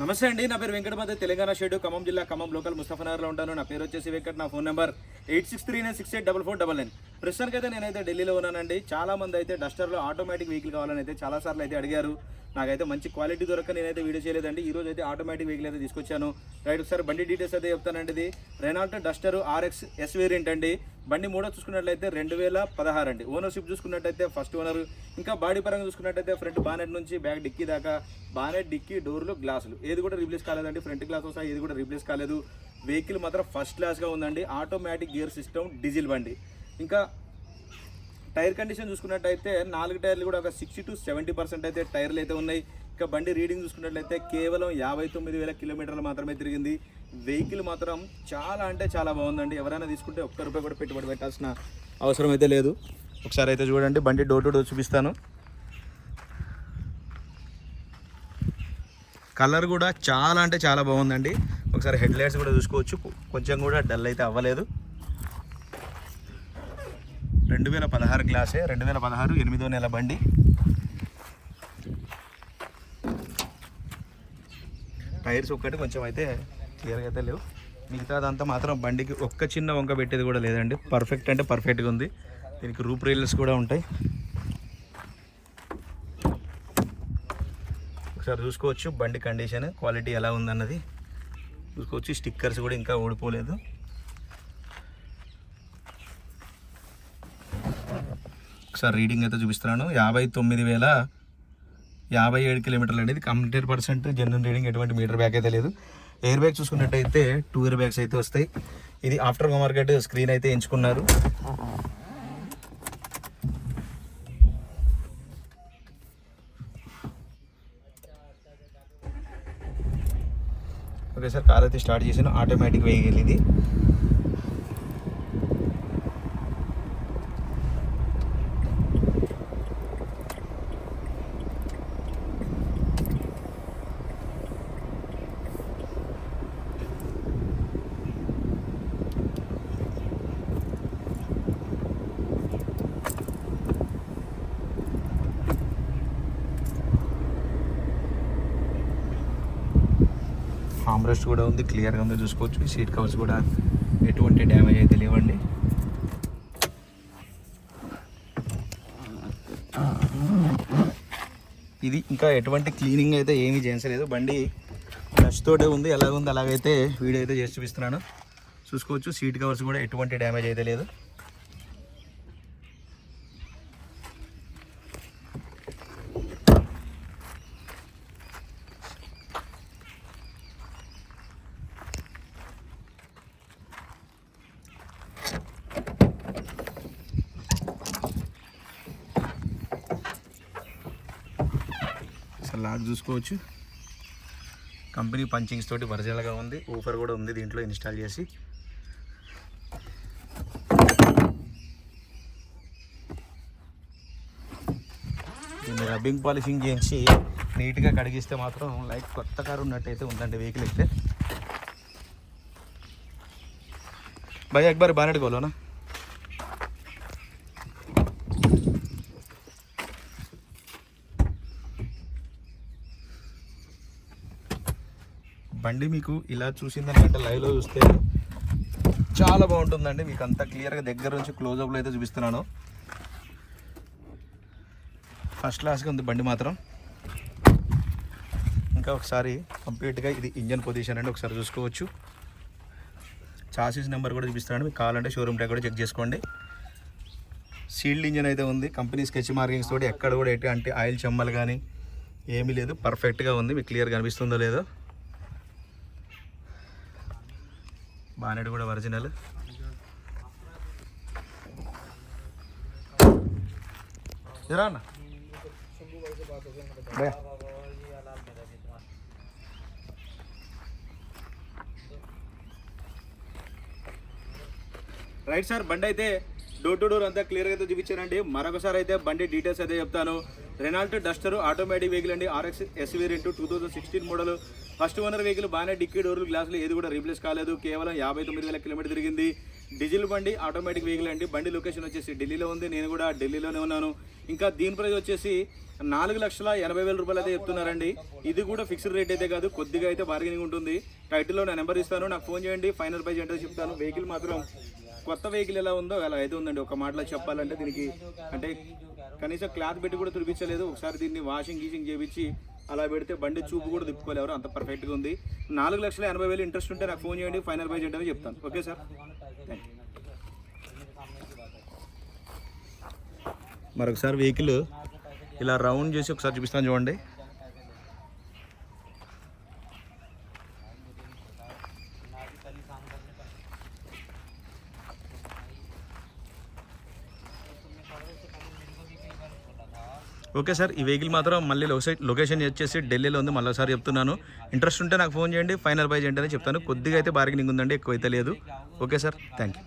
నమస్తే అండి నా పేరు వెంకటపతి తెలంగాణ షెడ్ ఖమ్మం జిల్లా ఖమ్మం లోకల్ ముస్తఫనగర్లో ఉంటాను. నా పేరు వచ్చేసి వెంకట్ నా phone number eight six three nine six eight double four double nine. ప్రస్తుతానికి అయితే నేనైతే ఢిల్లీలో ఉన్నానండి. చాలా మంది అయితే డస్టర్లో ఆటోమేటిక్ వెహికల్ కావాలని అయితే చాలా సార్లు అయితే అడిగారు. నాకైతే మంచి క్వాలిటీ దొరక నేనైతే వీడియో చేయలేదండి. ఈ రోజు అయితే ఆటోమేటిక్ వెహికల్ అయితే తీసుకొచ్చాను. రైట్ ఒకసారి బండి డీటెయిల్స్ అయితే చెప్తానండి ఇది. Renault Duster RX S variant అండి. బండి మూడో చూసుకున్నట్లయితే రెండు వేల పదహారు అండి ఓనర్షిప్ చూసుకున్నట్టయితే ఫస్ట్ ఓనర్ ఇంకా బాడీ పరంగా చూసుకున్నట్టయితే ఫ్రంట్ బానెట్ నుంచి బ్యాక్ డిక్కీ దాకా. బానెట్ డిక్కీ డోర్లు గ్లాసులు ఏది కూడా రీప్లేస్ కాలేదండి. ఫ్రంట్ గ్లాస్ వస్తా ఏది కూడా రీప్లేస్ కాలేదు. వెహికల్ మాత్రం ఫస్ట్ క్లాస్గా ఉందండి. ఆటోమేటిక్ గియర్ సిస్టమ్ డీజిల్ బండి. ఇంకా టైర్ కండిషన్ చూసుకున్నట్టయితే నాలుగు టైర్లు కూడా ఒక సిక్స్టీ టు సెవెంటీ పర్సెంట్ అయితే టైర్లు అయితే ఉన్నాయి. ఇంకా బండి రీడింగ్ చూసుకున్నట్లయితే కేవలం యాభై తొమ్మిది వేల కిలోమీటర్లు మాత్రమే తిరిగింది. వెహికల్ మాత్రం చాలా అంటే చాలా బాగుందండి. ఎవరైనా తీసుకుంటే ఒక్క రూపాయి కూడా పెట్టుబడి పెట్టాల్సిన అవసరం అయితే లేదు. ఒకసారి అయితే చూడండి బండి డోర్ టు డోర్ చూపిస్తాను. కలర్ కూడా చాలా అంటే చాలా బాగుందండి. ఒకసారి హెడ్ లైట్స్ కూడా చూసుకోవచ్చు. కొంచెం కూడా డల్ అయితే అవ్వలేదు. రెండు వేల పదహారు గ్లాసే రెండు వేల పదహారు ఎనిమిదో నెల బండి. టైర్స్ ఒక్కటి కొంచెం అయితే క్లియర్గా అయితే లేవు. మిగతాదంతా మాత్రం బండికి ఒక్క చిన్న వంక పెట్టేది కూడా లేదండి. పర్ఫెక్ట్ అంటే పర్ఫెక్ట్గా ఉంది. దీనికి రూప్ రీల్స్ కూడా ఉంటాయి. ఒకసారి చూసుకోవచ్చు బండి కండిషన్ క్వాలిటీ ఎలా ఉందన్నది. చూసుకోవచ్చు స్టిక్కర్స్ కూడా ఇంకా ఓడిపోలేదు ఒకసారి రీడింగ్ అయితే చూపిస్తున్నాను. యాభై తొమ్మిది వేల యాభై ఏడు కిలోమీటర్లు అనేది హండ్రెడ్ పర్సెంట్ జనరల్ రీడింగ్ ఎటువంటి మీటర్ బ్యాగ్ అయితే లేదు. ఎయిర్ బ్యాగ్ చూసుకున్నట్టయితే టూ ఇయర్ బ్యాగ్స్ అయితే వస్తాయి. ఇది ఆఫ్టర్ మార్కెట్ స్క్రీన్ అయితే ఎంచుకున్నారు. ఓకే సార్ కార్ అయితే స్టార్ట్ చేసాను ఆటోమేటిక్ వెహికల్ ఇది. హామ్రెస్ట్ కూడా ఉంది క్లియర్గా ఉంది చూసుకోవచ్చు. ఈ సీట్ కవర్స్ కూడా ఎటువంటి డ్యామేజ్ అయితే లేవండి. ఇది ఇంకా ఎటువంటి క్లీనింగ్ అయితే ఏమీ చేయించలేదు. బండి టచ్ తోటే ఉంది ఎలాగుంది అలాగైతే వీడియో అయితే చేసి చూపిస్తున్నాను. చూసుకోవచ్చు సీట్ కవర్స్ కూడా ఎటువంటి డ్యామేజ్ అయితే లేదు. అసలు లాక్ చూసుకోవచ్చు. కంపెనీ పంచింగ్స్ తోటి ఒరిజినల్గా ఉంది. ఊఫర్ కూడా ఉంది దీంట్లో ఇన్స్టాల్ చేసి. దీన్ని రబ్బింగ్ పాలిషింగ్ చేయించి నీట్గా కడిగిస్తే మాత్రం లైక్ కొత్త కారు ఉన్నట్టయితే ఉందండి వెహికల్ అయితే. భయ అక్బర్ బాగా కోలోనా బండి మీకు ఇలా చూసిందనికంటే లైవ్లో చూస్తే చాలా బాగుంటుందండి. మీకు అంతా క్లియర్గా దగ్గర నుంచి క్లోజ్అప్లో అయితే చూపిస్తున్నాను. ఫస్ట్ క్లాస్గా ఉంది బండి మాత్రం. ఇంకా ఒకసారి కంప్లీట్గా ఇది ఇంజన్ పొజిషన్ అండి. ఒకసారి చూసుకోవచ్చు. చాసీస్ నెంబర్ కూడా చూపిస్తున్నాను. మీకు కావాలంటే షోరూమ్ ట్యాగ్ కూడా చెక్ చేసుకోండి. సీల్డ్ ఇంజన్ అయితే ఉంది. కంపెనీ స్కెచ్ మార్కింగ్స్ తోటి ఎక్కడ కూడా ఎటువంటి ఆయిల్ చెమ్మలు కానీ ఏమీ లేదు. పర్ఫెక్ట్గా ఉంది. మీకు క్లియర్ కనిపిస్తుందో లేదో. బానేడు కూడా ఒరిజినల్. ఇరా అన్న. రైట్ సార్ బండి అయితే డోర్ టు డోర్ అంతా క్లియర్గా అయితే చూపించానండి మరొకసారి అయితే బండి డీటెయిల్స్ అయితే చెప్తాను. రెనాల్ట్ డస్టర్ ఆటోమేటిక్ వెహికల్ అండి. ఆర్ఎక్స్ ఎస్వీ రెండు two thousand sixteen model first owner vehicle బాగానే డిక్కీ డోర్లు గ్లాసులు ఏది కూడా రీప్లేస్ కాలేదు. కేవలం యాభై తొమ్మిది వేల కిలోమీటర్ తిరిగింది. డీజిల్ బండి ఆటోమేటిక్ వెహికల్ అండి. బండి లొకేషన్ వచ్చేసి ఢిల్లీలో ఉంది. నేను కూడా ఢిల్లీలోనే ఉన్నాను. ఇంకా దీని ప్రైస్ వచ్చేసి నాలుగు లక్షల ఎనభై వేల రూపాయలు అయితే చెప్తున్నారండి. ఇది కూడా ఫిక్స్డ్ రేట్ అయితే కాదు. కొద్దిగా అయితే బార్గెనింగ్ ఉంటుంది. టైటిల్లో నా నెంబర్ ఇస్తాను. నాకు ఫోన్ చేయండి. ఫైనల్ ప్రైజ్ ఏంటో చెప్తాను. వెహికల్ మాత్రం కొత్త వెహికల్ ఎలా ఉందో అలా అయితే ఉందండి. ఒక మాటలో చెప్పాలంటే దీనికి అంటే కనీసం క్లాత్ పెట్టి కూడా తుడిపించలేదు. ఒకసారి దీన్ని వాషింగ్ గీషింగ్ చేపించి అలా పెడితే బండి చూపు కూడా తిప్పుకోలేరు అంత పర్ఫెక్ట్గా ఉంది. నాలుగు లక్షల ఎనభై వేలు ఇంట్రెస్ట్ ఉంటే నాకు ఫోన్ చేయండి ఫైనల్ బై ఏంటో చెప్తాను. ఓకే సార్ థ్యాంక్ యూ మరొకసారి వెహికల్ ఇలా రౌండ్ చేసి ఒకసారి చూపిస్తాను చూడండి. ఓకే సార్ ఈ వెహికల్ మాత్రం మళ్ళీ లొకేషన్ లొకేషన్ వచ్చేసి ఢిల్లీలో ఉంది మళ్ళీ ఒకసారి చెప్తున్నాను. ఇంట్రెస్ట్ ఉంటే నాకు ఫోన్ చేయండి ఫైనల్ ప్రైజ్ ఏంటనే చెప్తాను. కొద్దిగా అయితే బార్గెనింగ్ ఉందండి ఎక్కువ అయితే లేదు. Okay sir thank you